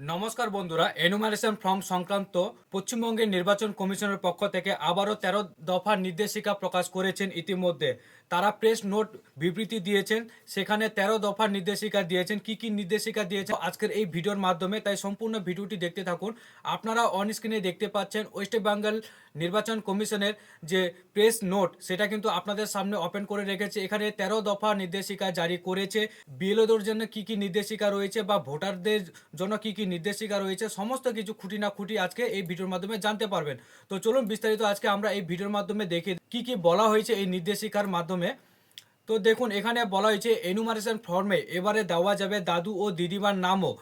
নমস্কার বন্ধুরা enumeration form সংক্রান্ত পশ্চিমবঙ্গের নির্বাচন কমিশনের পক্ষ থেকে আবারও তেরো দফার নির্দেশিকা প্রকাশ করেছেন ইতিমধ্যে। তারা প্রেস নোট বিবৃতি দিয়েছেন, সেখানে তেরো দফার নির্দেশিকা দিয়েছেন। কি কি নির্দেশিকা দিয়েছেন আজকের এই ভিডিওর মাধ্যমে, তাই সম্পূর্ণ ভিডিওটি দেখতে থাকুন। আপনারা অন স্ক্রিনে দেখতে পাচ্ছেন ওয়েস্ট বেঙ্গল নির্বাচন কমিশনের যে প্রেস নোট সেটা কিন্তু আপনাদের সামনে ওপেন করে রেখেছে। এখানে তেরো দফা নির্দেশিকা জারি করেছে। বিএলওদের জন্য কি কি নির্দেশিকা রয়েছে বা ভোটারদের জন্য কি কি নির্দেশিকা রয়েছে, সমস্ত কিছু খুঁটি না খুঁটি আজকে এই ভিডিওর মাধ্যমে জানতে পারবেন। তো চলুন বিস্তারিত আজকে আমরা এই ভিডিওর মাধ্যমে দেখে কি কি বলা হয়েছে এই নির্দেশিকার মাধ্যমে। তো দেখুন, এখানে বলা হয়েছে এনুমারেশন ফর্মে এবারে দেওয়া যাবে দাদু ও দিদিমার নামও।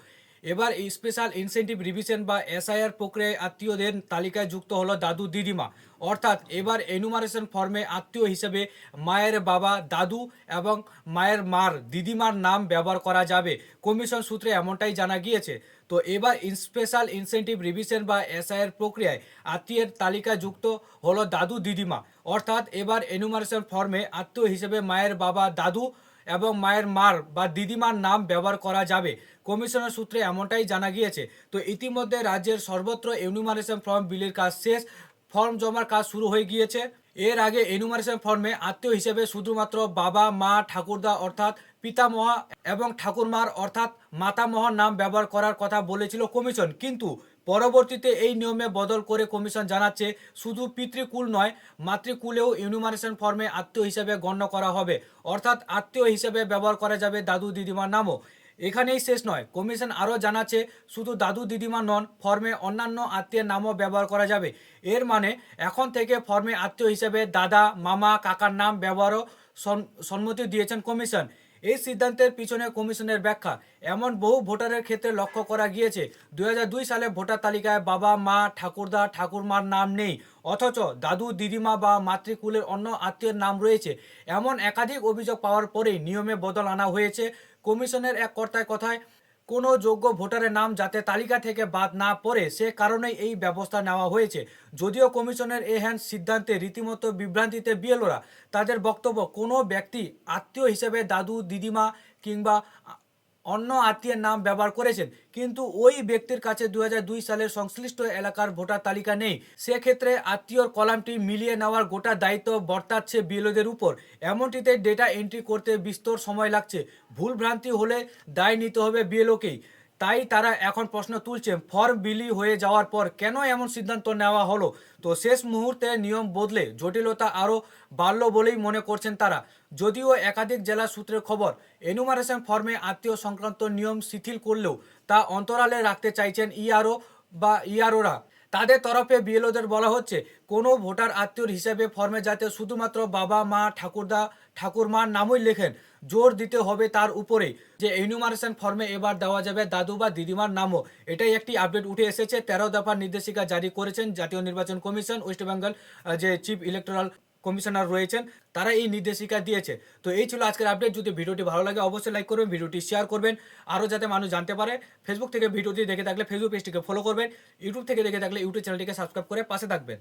এবার স্পেশাল ইনসেন্টিভ রিভিশন বা এসআইআর প্রক্রিয়ায় আত্মীয়দের তালিকায় যুক্ত হলো দাদু দিদিমা। অর্থাৎ এবার এনুমারেশন ফর্মে আত্মীয় হিসেবে মায়ের বাবা দাদু এবং মায়ের মার, দিদিমার নাম ব্যবহার করা যাবে। কমিশন সূত্রে এমনটাই জানা গিয়েছে। তো এবার স্পেশাল ইনসেন্টিভ রিভিশন বা এসআইআর প্রক্রিয়ায় আত্মীয়ের তালিকায় যুক্ত হলো দাদু দিদিমা। অর্থাৎ এবার এনুমারেশন ফর্মে আত্মীয় হিসেবে মায়ের বাবা দাদু এবং মায়ের মার বা দিদিমার নাম ব্যবহার করা যাবে। কমিশনের সূত্রে এমনটাই জানা গিয়েছে। তো ইতিমধ্যে রাজ্যের সর্বত্র এনুমারেশন ফর্ম বিলের কাজ শেষ, ফর্ম জমার কাজ শুরু হয়ে গিয়েছে। এর আগে এনুমারেশন ফর্মে আত্মীয় হিসেবে শুধুমাত্র বাবা, মা, ঠাকুরদা অর্থাৎ পিতামহা এবং ঠাকুরমার অর্থাৎ মাতামহার নাম ব্যবহার করার কথা বলেছিল কমিশন। কিন্তু পরবর্তীতে এই নিয়মে বদল করে কমিশন জানাচ্ছে, শুধু পিতৃকুল নয়, মাতৃকুলেও ইউনিমারেশন ফর্মে আত্মীয় হিসেবে গণ্য করা হবে। অর্থাৎ আত্মীয় হিসেবে ব্যবহার করা যাবে দাদু দিদিমার নামও। এখানেই শেষ নয়, কমিশন আরও জানাচ্ছে, শুধু দাদু দিদিমা নন ফর্মে অন্যান্য আত্মীয়ের নামও ব্যবহার করা যাবে। এর মানে এখন থেকে ফর্মে আত্মীয় হিসেবে দাদা, মামা, কাকার নাম ব্যবহারও সম্মতি দিয়েছেন কমিশন। এই সিদ্ধান্তের পিছনে কমিশনের ব্যাখ্যা। এমন বহু ভোটারের ক্ষেত্রে লক্ষ্য করা গিয়েছে, দুই হাজার দুই সালে ভোটার তালিকায় বাবা, মা, ঠাকুরদা, ঠাকুরমার নাম নেই, অথচ দাদু, দিদিমা বা মাতৃকুলের অন্য আত্মীয়ের নাম রয়েছে। এমন একাধিক অভিযোগ পাওয়ার পরেই নিয়মে বদল আনা হয়েছে। কমিশনের এক কর্তায় কথায় কোনো যোগ্য ভোটারের নাম যাতে তালিকা থেকে বাদ না পড়ে, সে কারণেই এই ব্যবস্থা নেওয়া হয়েছে। যদিও কমিশনের এ হ্যান্ড সিদ্ধান্তে রীতিমতো বিভ্রান্তিতে বিএলওরা, তাদের বক্তব্য কোনো ব্যক্তি আত্মীয় হিসেবে দাদু, দিদিমা কিংবা অন্য আত্মীয়ের নাম ব্যবহার করেছেন। কিন্তু ওই ব্যক্তির কাছে দুই হাজার দুই সালের সংশ্লিষ্ট এলাকার ভোটার তালিকা নেই। সেক্ষেত্রে আত্মীয়র কলামটি মিলিয়ে নেওয়ার গোটা দায়িত্ব বর্তাচ্ছে বিএলওদের উপর। এমনটিতে ডেটা এন্ট্রি করতে বিস্তর সময় লাগছে। ভুল ভ্রান্তি হলে দায় নিতে হবে বিএলওকেই। তাই তারা এখন প্রশ্ন তুলছে, ফর্ম বিলি হয়ে যাওয়ার পর কেন এমন সিদ্ধান্ত নেওয়া হলো? তো শেষ মুহূর্তে নিয়ম বদলে জটিলতা আরও বাড়ল বলেই মনে করছেন তারা। যদিও একাধিক জেলা সূত্রের খবর, এনুমারেশন ফর্মে আত্মীয় সংক্রান্ত নিয়ম শিথিল করলেও তা অন্তরালে রাখতে চাইছেন ইআরও বা ইআরওরা। তাদের তরফে বিএলওদের বলা হচ্ছে, কোনো ভোটার আত্মীয়র হিসেবে ফর্মে যাতে শুধুমাত্র বাবা, মা, ঠাকুরদা, ঠাকুরমার নামই লেখেন, জোর দিতে হবে তার উপরে যে এনুমারেশন ফর্মে এবার দেওয়া যাবে দাদু বা দিদিমার নামও, এটাই একটি আপডেট উঠে এসেছে। তেরো দফার নির্দেশিকা জারি করেছেন জাতীয় নির্বাচন কমিশন, ওয়েস্ট বেঙ্গল যে চিফ ইলেকটোরাল কমিশনার রয়েছেন, তারা এই নির্দেশিকা দিয়েছে। তো এই ছিল আজকের আপডেট যদি ভিডিওটি ভালো লাগে, অবশ্যই লাইক করবেন, ভিডিওটি শেয়ার করবেন। আরও যাতে মানুষ জানতে পারে ফেসবুক থেকে ভিডিওটি দেখে থাকলে ফেসবুক পেজটিকে ফলো করবেন। ইউটিউব থেকে দেখে থাকলে ইউটিউব চ্যানেলটিকে সাবস্ক্রাইব করে পাশে থাকবেন।